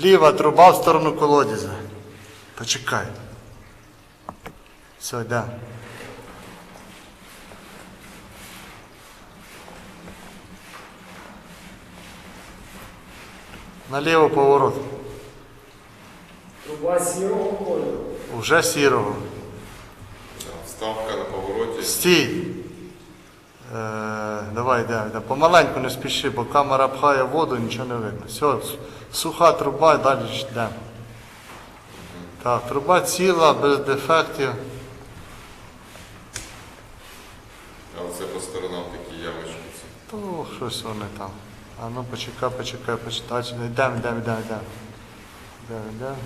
Ліва труба в сторону колодязя. Почекай. Все, йде. Наліво поворот. Труба сірого кольору. Уже сірого. Ставка на повороті. Стій. Е, давай, йде, йде. Помаленьку не спіши, бо камера пхає воду, нічого не видно. Все, суха труба, і далі йдемо. Так, труба ціла, без дефектів. Але це по сторонам такі ямочки. То щось вони там. А ну почекай, почекай, почекай. Йдемо, йдемо, йдемо, йдемо. Йдемо, йдемо.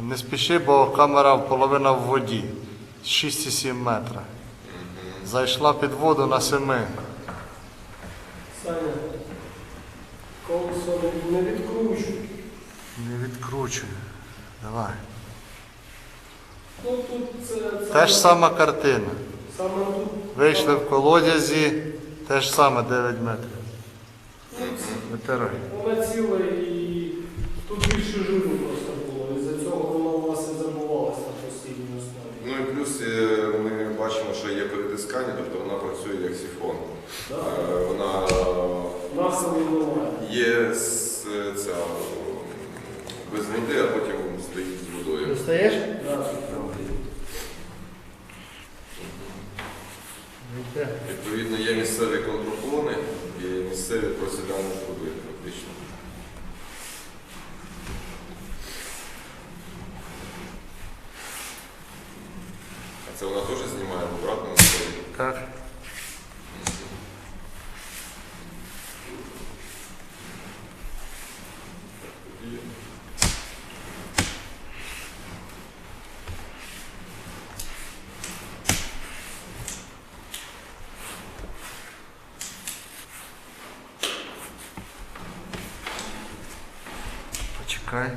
Не спіши, бо камера половина в воді. 6,7 метра. Зайшла під воду на 7. Саня, колесо не- відкручуй. Не відкручуй. Давай. Ну тут це Те ж сама картина. саме тут. Вийшли в колодязі, те ж саме 9 метрів. Витирай. Вона ціла і тут більше жиру просто було. І за цього воно у вас і забувалося на постійній основі. Ну і плюс е, ми бачимо, що є перетискання, тобто вона працює як сифон. Да. Е, Вона Насилу немає. є з- ця без води, а потім стоїть з водою. Достаєш? Да. Відповідно, є місцеві контрфони і місцеві просідання труби фактично. А це вона теж знімає в обратному стороні. Так. Почекай.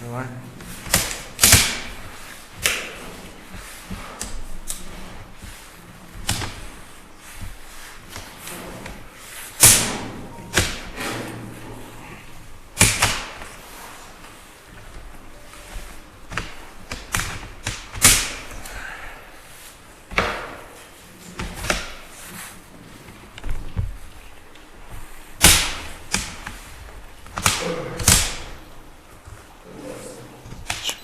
Давай.